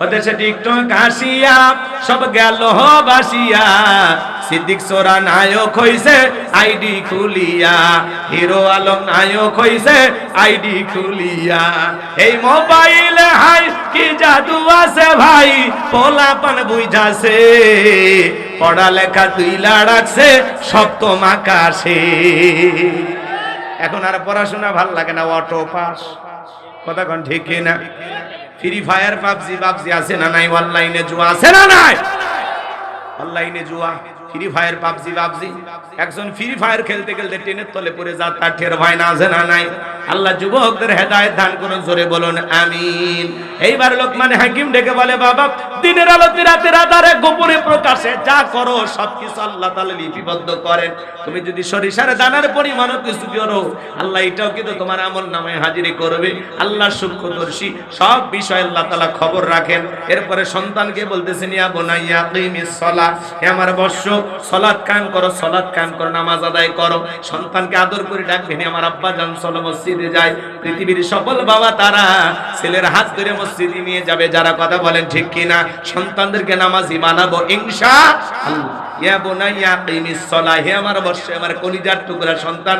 হতেছে টিকটক হাসিয়া সব গেল বাসিয়া সিদ্দিক সোরা নায়ক হইছে, আইডি খুলিয়া। হিরো আলম নায়ক হইছে, আইডি খুলিয়া। এই মোবাইল হাই, কি জাদু আছে ভাই? পোলাপান বুঝাছে। পড়ালেখা তুই লাড়াচ্ছে সপ্তম আকাশে। এখন আর পড়াশোনা ভালো লাগে না, অটো পাস। কথা কোন ঠিক কি না ফ্রি ফায়ার পাবজি পাবজি আছে না নাই? অনলাইনে জুয়া আছে না নাই? অনলাইনে জুয়া ফ্রি ফায়ার পাবজি পাবজি। একজন ফ্রি ফায়ার খেলতে খেলতে টেনের তলে পড়ে যা তার ঠের ভয় না আছে না নাই? আল্লাহ যুবকদের হেদায়েত দান করুন, জোরে বলুন, আমিন। এইবার লোকমান হাকিম ডেকে বলে, বাবা দিনের আলোতে রাতের আধারে গোপনে প্রকাশে, যা করো, সবকিছু আল্লাহ তাআলা লিপিবদ্ধ করেন। তুমি যদি সরিষার দানার পরিমাণ কিছু করো আল্লাহ এটাও কিন্তু তোমার আমল নামে হাজিরি করবে। আল্লাহ সূক্ষ্মদর্শী, সব বিষয় আল্লাহ তাআলা খবর রাখেন। এরপরে সন্তানকে বলতেছেন, ইয়া বুনাইয়া কিমিস সালাহ হে আমার বর্ষ সালাত কায়েম করো সালাত কায়েম করো, নামাজ আদায় করো। সন্তানকে আদর করে ডাকবেন আমার আব্বা জান চলো মসজিদে যায় পৃথিবীর সকল বাবা তারা ছেলের হাত ধরে মসজিদে নিয়ে যাবে, যারা কথা বলেন ঠিক কিনা? সন্তানদেরকে নামাজি বানাবো ইনশা সন্তান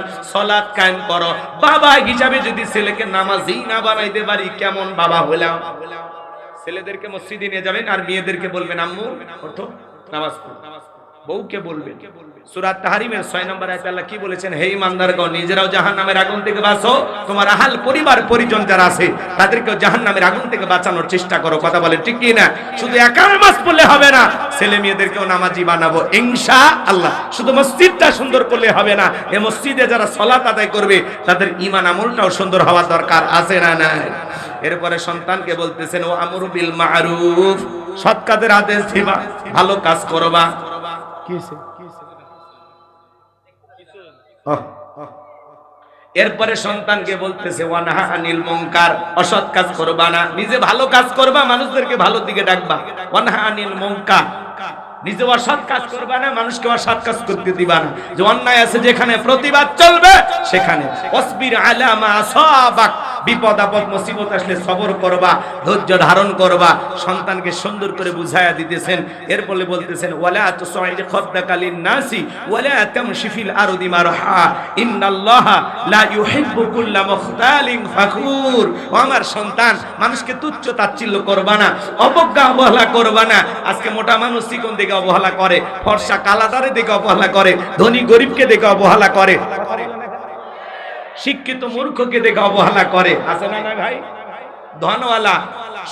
বাবা হিসাবে যদি ছেলেকে নামাজি পারি, কেমন বাবা ছেলেদেরকে মসজিদে নিয়ে যাবেন আর মেয়েদেরকে বলবেন, আম্মু, ওঠো, নামাজ পড়ো। বউকে বলবেন। সূরা তাহরিমের 6 নম্বর আয়াতে আল্লাহ কি বলেছেন? হে ইমানদারগণ, নিজেরাও জাহান্নামের আগুন থেকে বাঁচো। তোমার আহাল পরিবার, পরিজন যারা আছে, তাদেরকেও জাহান্নামের আগুন থেকে বাঁচানোর চেষ্টা করো। কথা বলে ঠিক কি না শুধু একা নামাজ পড়লে হবে না, ছেলে মেয়েদেরকেও নামাজি বানাবো। ইনশা আল্লাহ শুধু মসজিদটা সুন্দর করলে হবে না এই মসজিদে যারা সলাত আদায় করবে, তাদের ঈমান আমলটাও সুন্দর হওয়া দরকার আছে না নাই? এরপরে সন্তানকে বলতেছেন, ও আমরু বিল মারুফ, সৎ কাজের আদেশ দিবা, ভালো কাজ করবা। এরপরে সন্তানকে বলতেছে, ওয়ানাহা আনিল মুনকার, অসৎ কাজ করবা না। নিজে ভালো কাজ করবা, মানুষদেরকে ভালো দিকে ডাকবা। ওয়ানাহা আনিল মুনকার, নিজে অসৎ কাজ করবা না, মানুষকে অসৎ কাজ করতে দিবা না। যে অন্যায় আছে যেখানে প্রতিবাদ চলবে, সেখানে। অসবির আলামা আসাবাক বিপদ, আপদ, মুসিবত আসলে সবর করবা, ধৈর্য ধারণ করবা, সন্তানকে সুন্দর করে বুঝায়া দিতেছেন। এর ফলে বলতেছেন, ওয়ালা তুসাইদ খাদ্দাকালিন নাসি ওয়ালা তামশি ফিল আরদি মারহা, ইন্নাল্লাহা লা ইউহিব্বু কুল্লা মুখতালিন ফাখুর। ও আমার সন্তান, মানুষকে তুচ্ছ তাচ্ছিল্য করবা না, অবজ্ঞা অবহেলা করবা না। আজকে মোটা মানুষ চিকন দেখে অবহেলা করে, ফর্সা কালাদারে দিকে অবহেলা করে, ধনী গরিবকে দেখে অবহেলা করে। শিক্ষিত মূর্খকে দেখে অবহেলা করে। আছে না ভাই? ধনওয়ালা,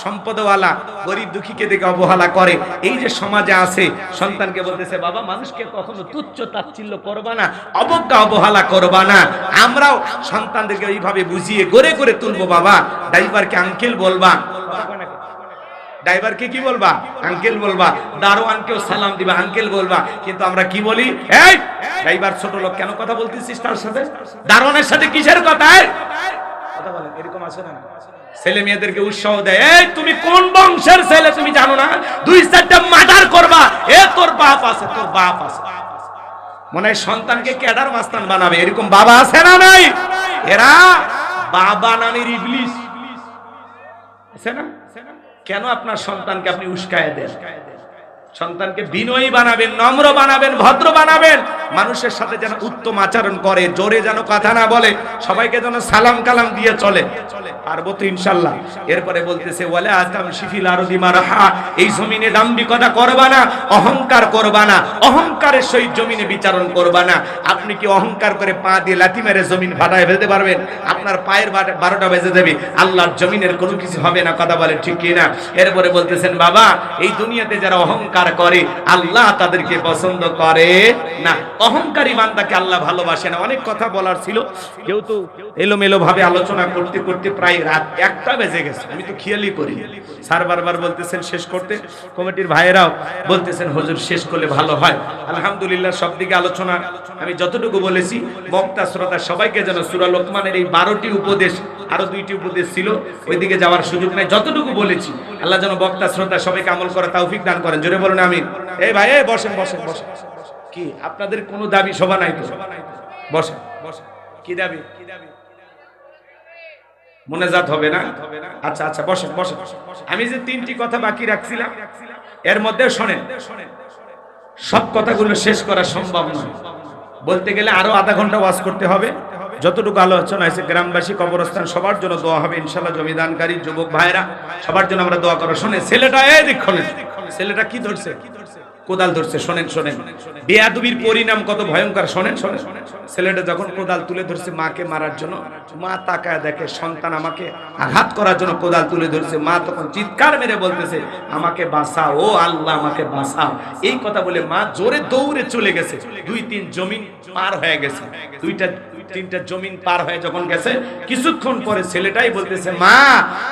সম্পদওয়ালা, গরিব দুঃখীকে দেখে অবহেলা করে। এই যে সমাজে আছে, সন্তানকে বলতেছে, বাবা, মানুষকে কখনো তুচ্ছ তাচ্ছিল্য করবা না, অবজ্ঞা অবহেলা করবা না। আমরাও সন্তানদেরকে এইভাবে বুঝিয়ে গড়ে করে তুলবো, বাবা। ড্রাইভারকে আঙ্কেল বলবা। ড্রাইভারকে কি বলবা? আঙ্কেল বলবা, দারোয়ানকেও সালাম দিবা, আঙ্কেল বলবা। কিন্তু আমরা কি বলি? এই, ড্রাইভার ছোট লোক, কেন কথা বলতেছিস তার সাথে? দারোয়ানের সাথে কিসের কথা? এরকম আছে না? ছেলে মেয়েদেরকে উৎসাহ দেয়, এই, তুমি কোন বংশের ছেলে তুমি জানো না? দুই চারটা মার্ডার করবা। এ, তোর বাপ আছে, তোর বাপ আছে। মনে হয় সন্তানকে ক্যাডার মাস্তান বানাবে, এরকম বাবা আছে না নাই? এরা বাবা নামের ইবলিশ আছে না? কেন আপনার সন্তানকে আপনি উস্কায় দেন? সন্তানকে বিনয়ী বানাবেন, নম্র বানাবেন, ভদ্র বানাবেন। মানুষের সাথে যেন উত্তম আচরণ করে, জোরে যেন কথা না বলে, সবাইকে যেন সালাম কালাম দিয়ে চলে। পারব তো ইনশাল্লাহ। এরপরে বলতেছে, ওয়ালা আতাম শিফিল আরদি মারাহা। এই জমিনে দাম্ভিকতা করবা না, অহংকার করবা না। অহংকারের সহিত জমিনে বিচারণ করবা না। আপনি কি অহংকার করে পা দিয়ে লাথি মেরে জমিন ফাটায় ফেলতে পারবেন? আপনার পায়ের বারোটা বেজে দেবে আল্লাহর জমিনের কোনো কিছু হবে না, কথা বলে ঠিক কি না এরপরে বলতেছেন, বাবা, এই দুনিয়াতে যারা অহংকার করে, আল্লাহ তাদেরকে পছন্দ করে না। অহংকারী বান্দাকে আল্লাহ ভালোবাসে না। অনেক কথা বলার ছিল। কেউ তো এলোমেলো ভাবে আলোচনা করতে করতে প্রায় রাত একটা বেজে গেছে। আমি তো খেয়ালই করি স্যার বারবার বলতেছেন, শেষ করতে? কমিটির ভাইয়েরাও বলতেছেন, হুজুর, শেষ করলে ভালো হয়। আলহামদুলিল্লাহ, সব দিকে আলোচনা আমি যতটুকু বলেছি বক্তা শ্রোতা সবাইকে যেন সুরা লোকমানের এই বারোটি উপদেশ আরও দুইটি উপদেশ ছিল। ওইদিকে যাওয়ার সুযোগ নাই। যতটুকু বলেছি, আল্লাহ যেন বক্তা, শ্রোতা সবাইকে আমল করে তৌফিক দান করেন। জোরে বলুন, আমিন। এই ভাই, এই বসেন বসেন বসেন। কি, আপনাদের কোনো দাবি? সভা নাই তো? বসেন বসেন। কি দাবি কি দাবি? মোনাজাত হবে না? আচ্ছা আচ্ছা বসেন বসেন। আমি যে তিনটি কথা বাকি রাখছিলাম, এর মধ্যে শোনেন, সব কথাগুলো শেষ করা সম্ভব নয়। বলতে গেলে আরও আধা ঘণ্টা ওয়াজ করতে হবে। যতটুকু আলোচনা আছে গ্রামবাসী, কবরস্থান, সবার জন্য দোয়া হবে, ইনশাল্লাহ জমিদানকারী, যুবক ভাইরা সবার জন্য আমরা দোয়া করো শোনে ছেলেটা এই দিক খোলেন। ছেলেটা কি ধরছে? কোদাল ধরছে, শোনেন শোনেন। বেয়াদুবির পরিণাম কত ভয়ঙ্কর, শোনেন শোনেন। ছেলেটা যখন কোদাল তুলে ধরছে মাকে মারার জন্য, মা তাকায় দেখে সন্তান আমাকে আঘাত করার জন্য কোদাল তুলে ধরছে। মা তখন চিৎকার মেরে বলতেছে, আমাকে বাঁচাও, ও আল্লাহ, আমাকে বাঁচাও। এই কথা বলে মা জোরে দৌড়ে চলে গেছে। দুই, তিন জমিন পার হয়ে গেছে। দুইটা তিনটা জমিন পার হয়ে যখন গেছে, কিছুক্ষণ পরে ছেলেটাই বলতেছে, মা,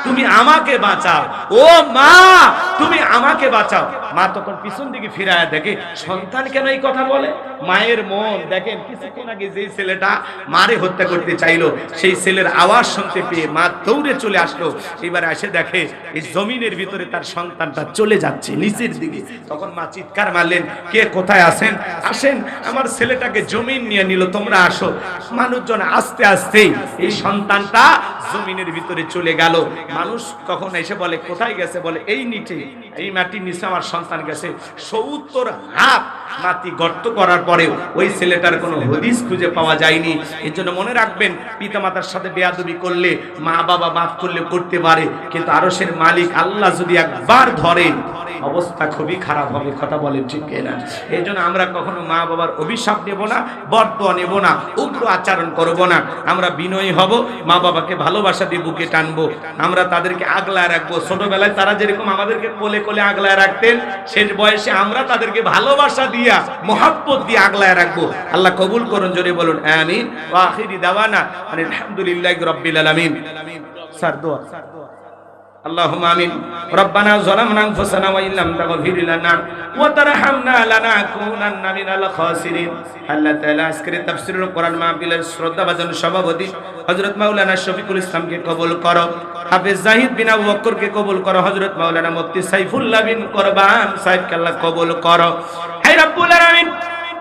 তুমি আমাকে বাঁচাও। ও মা, তুমি আমাকে বাঁচাও। মা তখন পিছন দিকে ফিরায় দেখে, সন্তান কেন এই কথা বলে? মায়ের মন, দেখেন, কিছুক্ষণ আগে যেই ছেলেটা মারে হত্যা করতে চাইলো, সেই ছেলের আওয়াজ শুনতে পেয়ে মা দৌড়ে চলে আসলো। এবার এসে দেখে, এই জমিনের ভিতরে তার সন্তানটা চলে যাচ্ছে নিচের দিকে। তখন মা চিৎকার মারলেন, কে কোথায় আছেন? আসেন, আমার ছেলেটাকে জমিন নিয়ে নিল, তোমরা আসো। মানুষজন আস্তে আস্তেই এই সন্তানটা জমিনের ভিতরে চলে গেল। মানুষ কখন এসে বলে, কোথায় গেছে? বলে, এই নিচে, এই মাটির নিচে আমার সন্তান গেছে। সত্তর হাত মাটি গর্ত করার পরেও ওই ছেলেটার কোনো হদিস খুঁজে পাওয়া যায়নি। এর জন্য মনে রাখবেন, পিতামাতার সাথে বেয়াদবি করলে মা বাবা মাফ করলে করতে পারে, কিন্তু আরসের মালিক আল্লাহ যদি একবার ধরেন অবস্থা খুবই খারাপ হবে, কথা বলেন ঠিক না এই জন্য আমরা কখনো মা বাবার অভিশাপ নেব না, বর্তমান নেব না, উগ্র আচরণ করব না। আমরা বিনয়ী হব, মা বাবাকে ভালোবাসা দিয়ে বুকে টানবো। আমরা তাদেরকে আগলায় রাখব। ছোটবেলায় তারা যেরকম আমাদেরকে কোলে কোলে আগলায় রাখতেন, শেষ বয়সে আমরা তাদেরকে ভালোবাসা দিয়া, মোহাব্বত দিয়ে আগলায় রাখব। আল্লাহ কবুল করুন, জোরে বলুন, আমিন। ওয়া আখিরি দাওয়ানা, আলহামদুলিল্লাহি রাব্বিল আলামিন। স্যার, দোয়া। اللهم امين ربنا ظلمنا انفسنا وان لم تغفر لنا وترحمنا لنكونن من الخاسرين আল্লাহ তাআলা আজকের তাফসীরুল কোরআন মাহফিলের শ্রদ্ধাভাজন সভাপতি হযরত মাওলানা শফিকুল ইসলামকে কবুল করো হাফেজ জাহিদ বিন আবু বকরকে কবুল করো হযরত মাওলানা মুফতি সাইফুল্লাহ বিন কুরবান সাহেবকে আল্লাহ কবুল করো হে রব্বুল আলামিন